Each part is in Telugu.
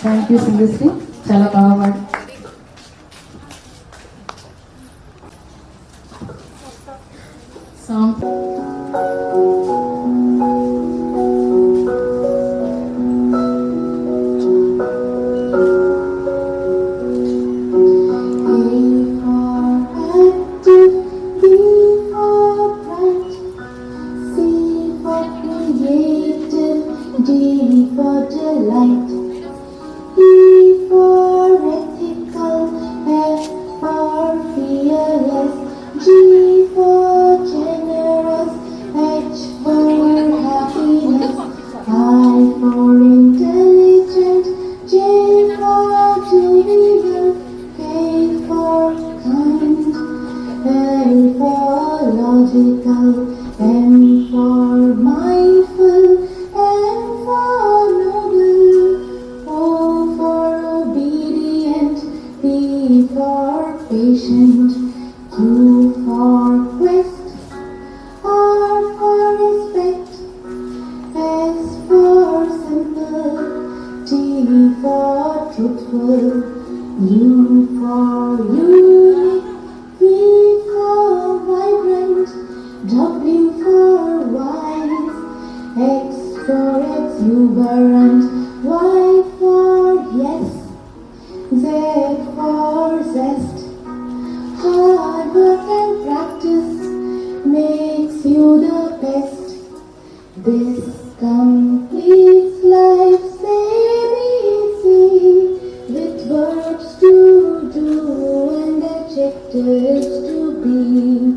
థ్యాంక్ యూ సింధుశ్రీ చాలా బాగా పాడు song D for delight, Logical, M for mindful, N for noble, O for obedient, P for patient, Q for zest. Hard work and practice makes you the best. This completes life's ABC with verbs to do and adjectives to be.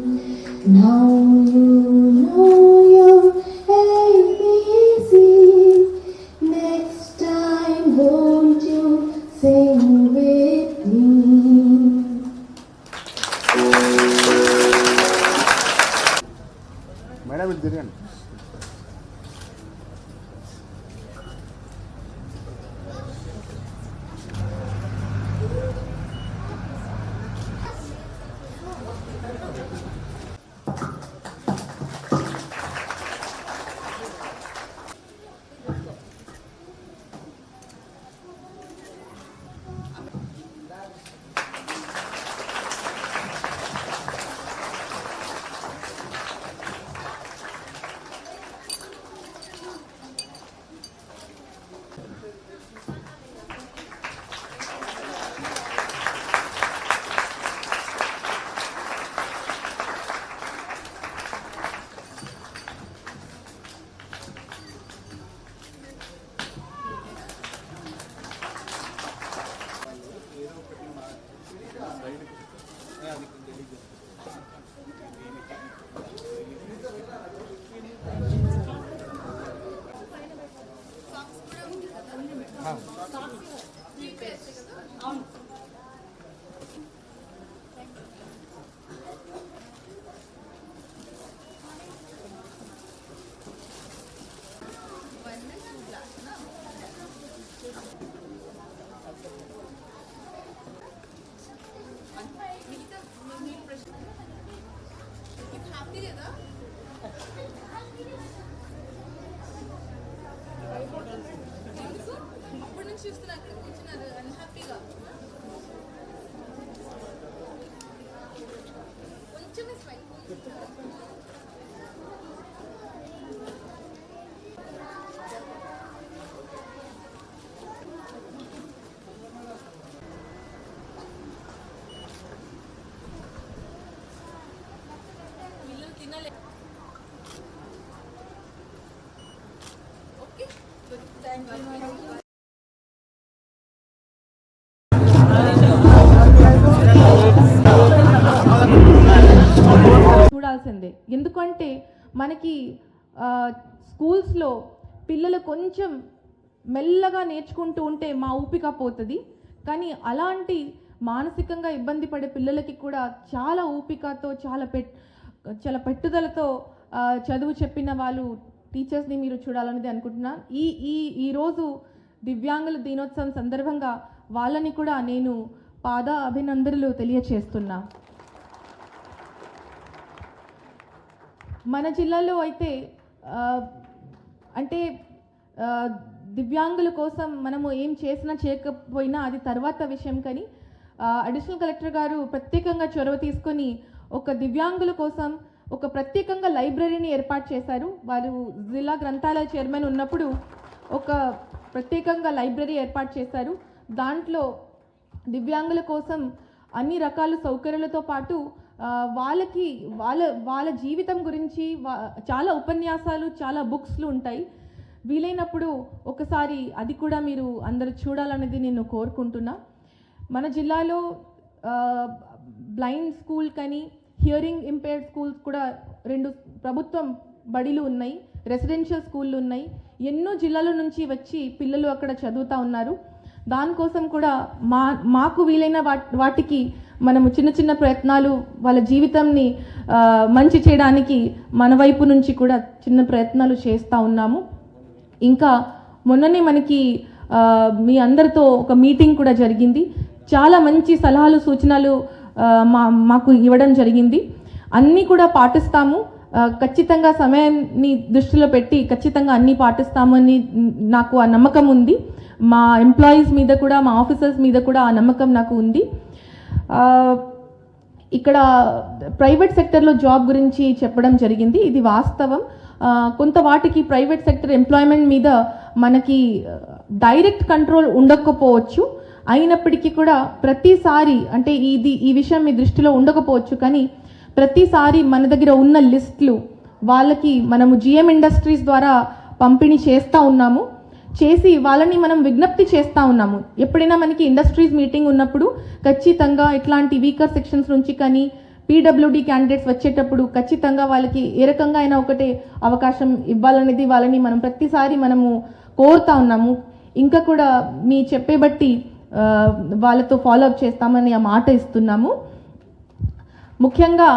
అప్పటి నుంచి చూస్తున్నా అక్కడ కూర్చున్నారు అన్హ్యాపీగా చూడాల్సిందే. ఎందుకంటే మనకి స్కూల్స్లో పిల్లలు కొంచెం మెల్లగా నేర్చుకుంటూ ఉంటే మా ఊపిక పోతుంది. కానీ అలాంటి మానసికంగా ఇబ్బంది పడే పిల్లలకి కూడా చాలా ఊపికతో చాలా పెట్ చాలా పెట్టుదలతో చదువు చెప్పిన వాళ్ళు టీచర్స్ని మీరు చూడాలనేది అనుకుంటున్నాను. ఈ ఈ ఈరోజు దివ్యాంగుల దినోత్సవం సందర్భంగా వాళ్ళని కూడా నేను పాద అభినందనలు తెలియచేస్తున్నా. మన జిల్లాలో అయితే అంటే దివ్యాంగుల కోసం మనము ఏం చేసినా చేయకపోయినా అది తర్వాత విషయం కానీ అడిషనల్ కలెక్టర్ గారు ప్రత్యేకంగా చొరవ తీసుకొని ఒక దివ్యాంగుల కోసం ఒక ప్రత్యేకంగా లైబ్రరీని ఏర్పాటు చేశారు. వారు జిల్లా గ్రంథాలయ చైర్మన్ ఉన్నప్పుడు ఒక ప్రత్యేకంగా లైబ్రరీ ఏర్పాటు చేశారు. దాంట్లో దివ్యాంగుల కోసం అన్ని రకాల సౌకర్యాలతో పాటు వాళ్ళకి వాళ్ళ వాళ్ళ జీవితం గురించి వా- చాలా ఉపన్యాసాలు చాలా బుక్స్లు ఉంటాయి. వీలైనప్పుడు ఒకసారి అది కూడా మీరు అందరు చూడాలనేది నేను కోరుకుంటున్నా. మన జిల్లాలో బ్లైండ్ స్కూల్ కానీ హియరింగ్ ఇంపేర్డ్ స్కూల్స్ కూడా రెండు ప్రభుత్వం బడిలు ఉన్నాయి రెసిడెన్షియల్ స్కూళ్ళు ఉన్నాయి. ఎన్నో జిల్లాల నుంచి వచ్చి పిల్లలు అక్కడ చదువుతూ ఉన్నారు. దానికోసం కూడా మా మాకు వీలైన వాట్ వాటికి మనము చిన్న చిన్న ప్రయత్నాలు వాళ్ళ జీవితంని మంచి చేయడానికి మన వైపు నుంచి కూడా చిన్న ప్రయత్నాలు చేస్తూ ఉన్నాము. ఇంకా మొన్ననే మనకి మీ అందరితో ఒక మీటింగ్ కూడా జరిగింది. చాలా మంచి సలహాలు సూచనలు మా మాకు ఇవ్వడం జరిగింది. అన్నీ కూడా పాటిస్తాము. ఖచ్చితంగా సమయాన్ని దృష్టిలో పెట్టి ఖచ్చితంగా అన్నీ పాటిస్తామని నాకు ఆ నమ్మకం ఉంది. మా ఎంప్లాయీస్ మీద కూడా మా ఆఫీసర్స్ మీద కూడా ఆ నమ్మకం నాకు ఉంది. ఇక్కడ ప్రైవేట్ సెక్టర్లో జాబ్ గురించి చెప్పడం జరిగింది. ఇది వాస్తవం. కొంత వాటికి ప్రైవేట్ సెక్టర్ ఎంప్లాయ్మెంట్ మీద మనకి డైరెక్ట్ కంట్రోల్ ఉండకపోవచ్చు. అయినప్పటికీ కూడా ప్రతిసారి అంటే ఇది ఈ విషయం మీ దృష్టిలో ఉండకపోవచ్చు కానీ ప్రతిసారి మన దగ్గర ఉన్న లిస్టులు వాళ్ళకి మనము జిఎం ఇండస్ట్రీస్ ద్వారా పంపిణీ చేస్తూ ఉన్నాము. చేసి వాళ్ళని మనం విజ్ఞప్తి చేస్తూ ఉన్నాము. ఎప్పుడైనా మనకి ఇండస్ట్రీస్ మీటింగ్ ఉన్నప్పుడు ఖచ్చితంగా ఇట్లాంటి వీకర్ సెక్షన్స్ నుంచి కానీ పీడబ్ల్యూడి క్యాండిడేట్స్ వచ్చేటప్పుడు ఖచ్చితంగా వాళ్ళకి ఏ రకంగా అయినా ఒకటే అవకాశం ఇవ్వాలనేది వాళ్ళని మనం ప్రతిసారి మనము కోరుతా ఉన్నాము. ఇంకా కూడా మీ చెప్పే బట్టి వాళ్ళతో ఫాలో అప్ చేస్తామని ఆ మాట ఇస్తున్నాము. ముఖ్యంగా